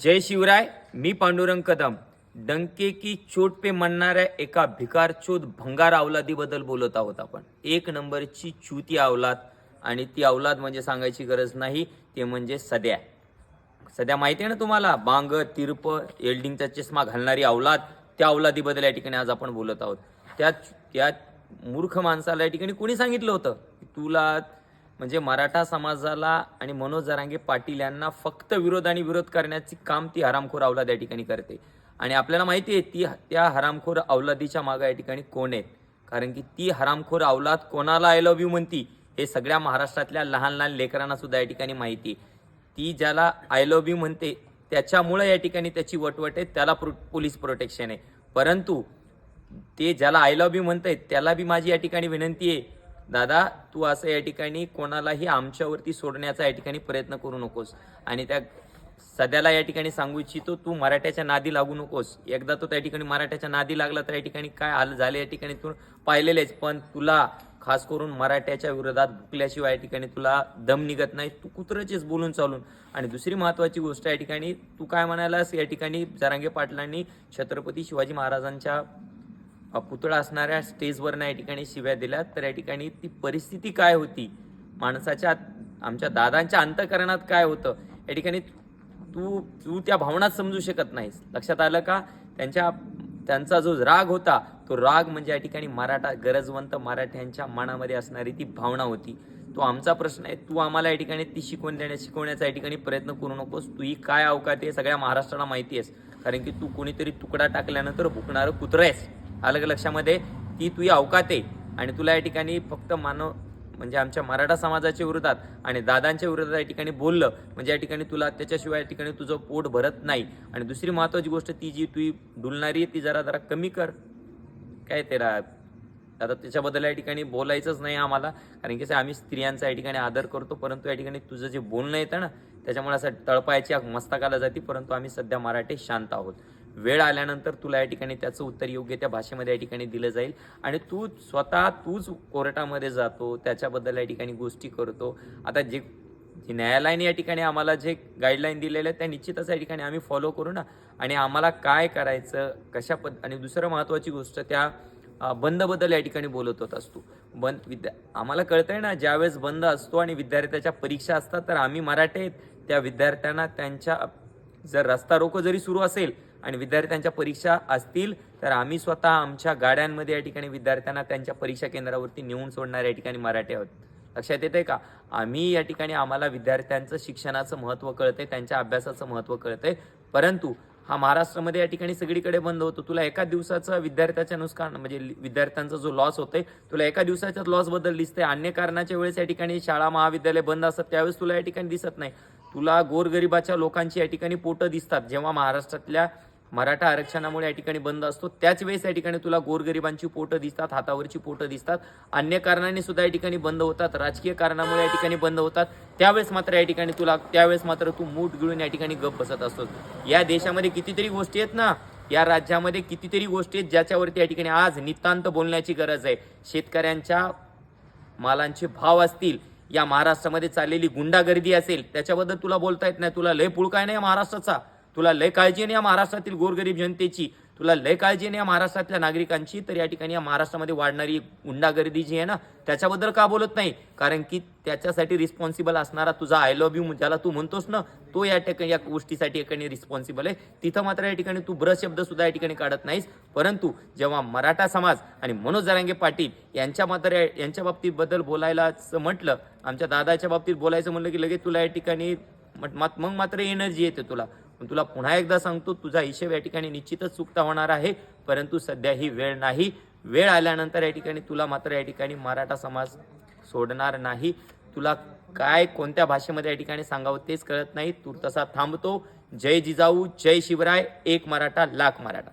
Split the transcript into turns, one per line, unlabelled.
जय शिवराय मी पांडुरंग कदम. डंके की चोट पे म्हणणाऱ्या एका भिकारचोद भंगार अवलादीबद्दल बोलत आहोत आपण. एक नंबरची चुती अवलाद आणि ती अवलाद म्हणजे सांगायची गरज नाही ते म्हणजे सध्या. सध्या माहिती आहे ना तुम्हाला? बांग तिरप एल्डिंगचा चष्मा घालणारी अवलाद त्या अवलादीबद्दल या ठिकाणी आज आपण बोलत आहोत. त्या त्या मूर्ख माणसाला या ठिकाणी कोणी सांगितलं होतं? की तुला म्हणजे मराठा समाजाला आणि मनोज जरांगे पाटील यांना फक्त विरोध आणि विरोध करण्याची काम ती हरामखोर अवलाद या ठिकाणी करते. आणि आपल्याला माहिती आहे ती त्या हरामखोर अवलादीच्या मागं या ठिकाणी कोण आहेत? कारण की ती हरामखोर अवलाद कोणाला आय लव्ह यू म्हणती हे सगळ्या महाराष्ट्रातल्या लहान लहान लेकरांना सुद्धा या ठिकाणी माहिती आहे. ती ज्याला आय लव्ह यू म्हणते त्याच्यामुळे या ठिकाणी त्याची वटवट आहे त्याला प्रो पोलीस प्रोटेक्शन आहे. परंतु ते ज्याला आय लव्ह यू म्हणताय त्याला बी माझी या ठिकाणी विनंती आहे दादा तू असं या ठिकाणी कोणालाही आमच्यावरती सोडण्याचा या ठिकाणी प्रयत्न करू नकोस. आणि त्या सध्याला या ठिकाणी सांगू इच्छितो तू मराठ्याच्या नादी लागू नकोस. एकदा तो त्या ठिकाणी मराठ्याच्या नादी लागला तर या ठिकाणी काय हाल झाले या ठिकाणी तू पाहिलेलेच पण तुला खास करून मराठ्याच्या विरोधात भुकल्याशिवाय या ठिकाणी तुला दम निघत नाही तू कुत्रचेच बोलून चालून. आणि दुसरी महत्त्वाची गोष्ट या ठिकाणी तू काय म्हणालास या ठिकाणी जरांगे पाटलांनी छत्रपती शिवाजी महाराजांच्या पुतळा असणाऱ्या स्टेजवर या ठिकाणी शिव्या दिल्या. तर या ठिकाणी ती परिस्थिती काय होती? माणसाच्या आमच्या दादांच्या अंतकरणात काय होतं? या ठिकाणी तू तू त्या भावनात समजू शकत नाहीस. लक्षात आलं का? त्यांच्या त्यांचा जो राग होता तो राग म्हणजे या ठिकाणी मराठा गरजवंत मराठ्यांच्या मनामध्ये असणारी ती भावना होती. तो आमचा प्रश्न आहे तू आम्हाला या ठिकाणी ती शिकवून देण्या शिकवण्याचा या ठिकाणी प्रयत्न करू नकोस. तू ही काय अवकात आहे सगळ्या महाराष्ट्राला माहिती आहेस. कारण की तू कोणीतरी तुकडा टाकल्यानंतर भुकणारं कुत्रं आहेस. आलं लक्षामध्ये ती तुझी अवकात आहे आणि तुला या ठिकाणी फक्त मानव म्हणजे आमच्या मराठा समाजाच्या विरोधात आणि दादांच्या विरोधात या ठिकाणी बोललं म्हणजे या ठिकाणी तुला त्याच्याशिवाय या ठिकाणी तुझं पोट भरत नाही. आणि दुसरी महत्त्वाची गोष्ट ती जी तुझी डुलणारी आहे ती जरा जरा कमी कर. काय तेरा आता त्याच्याबद्दल या ठिकाणी बोलायचंच नाही आम्हाला कारण की आम्ही स्त्रियांचा या ठिकाणी आदर करतो परंतु या ठिकाणी तुझं जे बोलणं येतं ना त्याच्यामुळे असं तळपायची मस्तकाला जाते परंतु आम्ही सध्या मराठी शांत आहोत. वेळ आल्यानंतर तुला या ठिकाणी त्याचं उत्तर योग्य त्या भाषेमध्ये या ठिकाणी दिलं जाईल. आणि तू स्वतः तूच कोर्टामध्ये जातो त्याच्याबद्दल या ठिकाणी गोष्टी करतो. आता जे जे न्यायालयाने या ठिकाणी आम्हाला जे गाईडलाईन दिलेले आहेत त्या निश्चितच या ठिकाणी आम्ही फॉलो करू ना. आणि आम्हाला काय करायचं कशा पद आणि दुसरं महत्त्वाची गोष्ट त्या बंदबद्दल या ठिकाणी बोलत होत असतो. बंद विद्या आम्हाला कळतंय ना ज्यावेळेस बंद असतो आणि विद्यार्थ्याच्या परीक्षा असतात तर आम्ही मराठीत आहेत. त्या विद्यार्थ्यांना त्यांच्या जर रस्ता रोको जरी सुरू असेल आणि विद्यार्थ्यांच्या परीक्षा असतील तर आम्ही स्वतः आमच्या गाड्यांमध्ये या ठिकाणी विद्यार्थ्यांना त्यांच्या परीक्षा केंद्रावरती नेऊन सोडणार या ठिकाणी मराठी आहोत. लक्षात येते का? आम्ही या ठिकाणी आम्हाला विद्यार्थ्यांचं शिक्षणाचं महत्त्व कळतंय त्यांच्या अभ्यासाचं महत्त्व कळतंय. परंतु हा महाराष्ट्रामध्ये या ठिकाणी सगळीकडे बंद होतो. तुला एका दिवसाचा विद्यार्थ्याच्या नुकसान म्हणजे विद्यार्थ्यांचा जो लॉस होतोय तुला एका दिवसाच्या लॉसबद्दल दिसतंय. अन्य कारणाच्या वेळेस या ठिकाणी शाळा महाविद्यालय बंद असतात त्यावेळेस तुला या ठिकाणी दिसत नाही. तुला गोरगरिबाच्या लोकांची या ठिकाणी पोटं दिसतात. जेव्हा महाराष्ट्रातल्या मराठा आरक्षणामुळे या ठिकाणी बंद असतो. त्याच वेळेस या ठिकाणी तुला गोरगरिबांची पोटं दिसतात हातावरची पोटं दिसतात. अन्य कारणाने सुद्धा या ठिकाणी बंद होतात. राजकीय कारणामुळे या ठिकाणी बंद होतात. त्यावेळेस मात्र या ठिकाणी तुला त्यावेळेस मात्र तू मूठ गिळून या ठिकाणी गप बसत असतो या देशामध्ये कितीतरी गोष्टी आहेत ना? या राज्यामध्ये कितीतरी गोष्टी आहेत ज्याच्यावरती या ठिकाणी आज नितांत बोलण्याची गरज आहे. शेतकऱ्यांच्या मालांचे भाव असतील या महाराष्ट्रामध्ये चाललेली गुंडागर्दी असेल त्याच्याबद्दल तुला बोलता येत नाही. तुला लय पुळका नाही महाराष्ट्राचा? तुला लय काळजी नाही या महाराष्ट्रातील गोरगरीब जनतेची? तुला लय काळजी नाही या महाराष्ट्रातल्या नागरिकांची? तर या ठिकाणी या महाराष्ट्रामध्ये वाढणारी गुंडागर्दी जी आहे ना त्याच्याबद्दल का बोलत नाही? कारण की त्याच्यासाठी रिस्पॉन्सिबल असणारा तुझा आय लव्ह यू ज्याला तू म्हणतोस ना तो या ठिकाणी या गोष्टीसाठी एकाने ठिकाणी रिस्पॉन्सिबल आहे. तिथं मात्र या ठिकाणी तू ब्र शब्द सुद्धा या ठिकाणी काढत नाहीस. परंतु जेव्हा मराठा समाज आणि मनोज जरांगे पाटील यांच्या मात्र यांच्या बाबतीबद्दल बोलायलाच म्हटलं आमच्या दादाच्या बाबतीत बोलायचं म्हणलं की लगेच तुला या ठिकाणी मग मात्र एनर्जी येते तुला. पण तुला पुन्हा एकदा सांगतो तुझा हिशेब या ठिकाणी निश्चितच चुकता होणार आहे. परंतु सध्या ही वेळ नाही. वेळ आल्यानंतर या ठिकाणी तुला मात्र या ठिकाणी मराठा समाज सोडणार नाही. तुला काय कोणत्या भाषेमध्ये या ठिकाणी सांगावं तेच कळत नाही. तू तसा थांबतो. जय जिजाऊ जय शिवराय एक मराठा लाख मराठा.